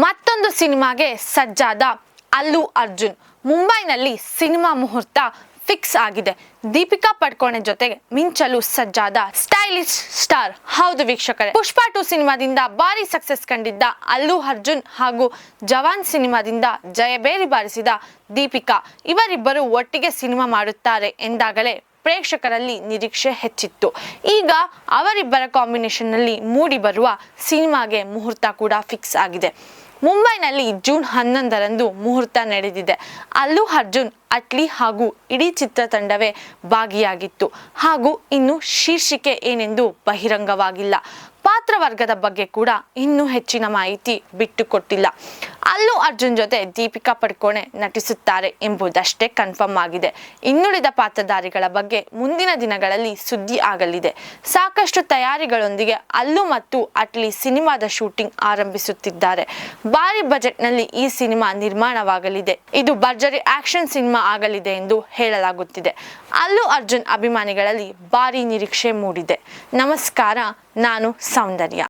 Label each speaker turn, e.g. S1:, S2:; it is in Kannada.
S1: ಮತ್ತೊಂದು ಸಿನಿಮಾಗೆ ಸಜ್ಜಾದ ಅಲ್ಲು ಅರ್ಜುನ್. ಮುಂಬೈನಲ್ಲಿ ಸಿನಿಮಾ ಮುಹೂರ್ತ ಫಿಕ್ಸ್ ಆಗಿದೆ. ದೀಪಿಕಾ ಪಡ್ಕೋಣೆ ಜೊತೆಗೆ ಮಿಂಚಲು ಸಜ್ಜಾದ ಸ್ಟೈಲಿಶ್ ಸ್ಟಾರ್. ಹೌದು ವೀಕ್ಷಕರೇ, ಪುಷ್ಪ ಟು ಸಿನಿಮಾದಿಂದ ಭಾರಿ ಸಕ್ಸಸ್ ಕಂಡಿದ್ದ ಅಲ್ಲು ಅರ್ಜುನ್ ಹಾಗೂ ಜವಾನ್ ಸಿನಿಮಾದಿಂದ ಜಯಬೇರಿ ಬಾರಿಸಿದ ದೀಪಿಕಾ ಇವರಿಬ್ಬರು ಒಟ್ಟಿಗೆ ಸಿನಿಮಾ ಮಾಡುತ್ತಾರೆ ಎಂದಾಗಲೇ ಪ್ರೇಕ್ಷಕರಲ್ಲಿ ನಿರೀಕ್ಷೆ ಹೆಚ್ಚಿತ್ತು. ಈಗ ಅವರಿಬ್ಬರ ಕಾಂಬಿನೇಷನ್ನಲ್ಲಿ ಮೂಡಿ ಬರುವ ಸಿನಿಮಾಗೆ ಮುಹೂರ್ತ ಕೂಡ ಫಿಕ್ಸ್ ಆಗಿದೆ. ಮುಂಬೈನಲ್ಲಿ ಜೂನ್ ಹನ್ನೊಂದರಂದು ಮುಹೂರ್ತ ನಡೆದಿದೆ. ಅಲ್ಲೂ ಅರ್ಜುನ್, ಅಟ್ಲಿ ಹಾಗೂ ಇಡೀ ಚಿತ್ರತಂಡವೇ ಭಾಗಿಯಾಗಿತ್ತು. ಹಾಗೂ ಇನ್ನು ಶೀರ್ಷಿಕೆ ಏನೆಂದು ಬಹಿರಂಗವಾಗಿಲ್ಲ. ಪಾತ್ರವರ್ಗದ ಬಗ್ಗೆ ಕೂಡ ಇನ್ನೂ ಹೆಚ್ಚಿನ ಮಾಹಿತಿ ಬಿಟ್ಟುಕೊಟ್ಟಿಲ್ಲ. ಅಲ್ಲೂ ಅರ್ಜುನ್ ಜೊತೆ ದೀಪಿಕಾ ಪಡ್ಕೋಣೆ ನಟಿಸುತ್ತಾರೆ ಎಂಬುದಷ್ಟೇ ಕನ್ಫರ್ಮ್ ಆಗಿದೆ. ಇನ್ನುಳಿದ ಪಾತ್ರಧಾರಿಗಳ ಬಗ್ಗೆ ಮುಂದಿನ ದಿನಗಳಲ್ಲಿ ಸುದ್ದಿ ಆಗಲಿದೆ. ಸಾಕಷ್ಟು ತಯಾರಿಗಳೊಂದಿಗೆ ಅಲ್ಲೂ ಮತ್ತು ಅಟ್ಲಿ ಸಿನಿಮಾದ ಶೂಟಿಂಗ್ ಆರಂಭಿಸುತ್ತಿದ್ದಾರೆ. ಭಾರಿ ಬಜೆಟ್ನಲ್ಲಿ ಈ ಸಿನಿಮಾ ನಿರ್ಮಾಣವಾಗಲಿದೆ. ಇದು ಭರ್ಜರಿ ಆಕ್ಷನ್ ಸಿನಿಮಾ ಆಗಲಿದೆ ಎಂದು ಹೇಳಲಾಗುತ್ತಿದೆ. ಅಲ್ಲು ಅರ್ಜುನ್ ಅಭಿಮಾನಿಗಳಲ್ಲಿ ಭಾರಿ ನಿರೀಕ್ಷೆ ಮೂಡಿದೆ. ನಮಸ್ಕಾರ ನಾನು ಸೌಂದರ್ಯ.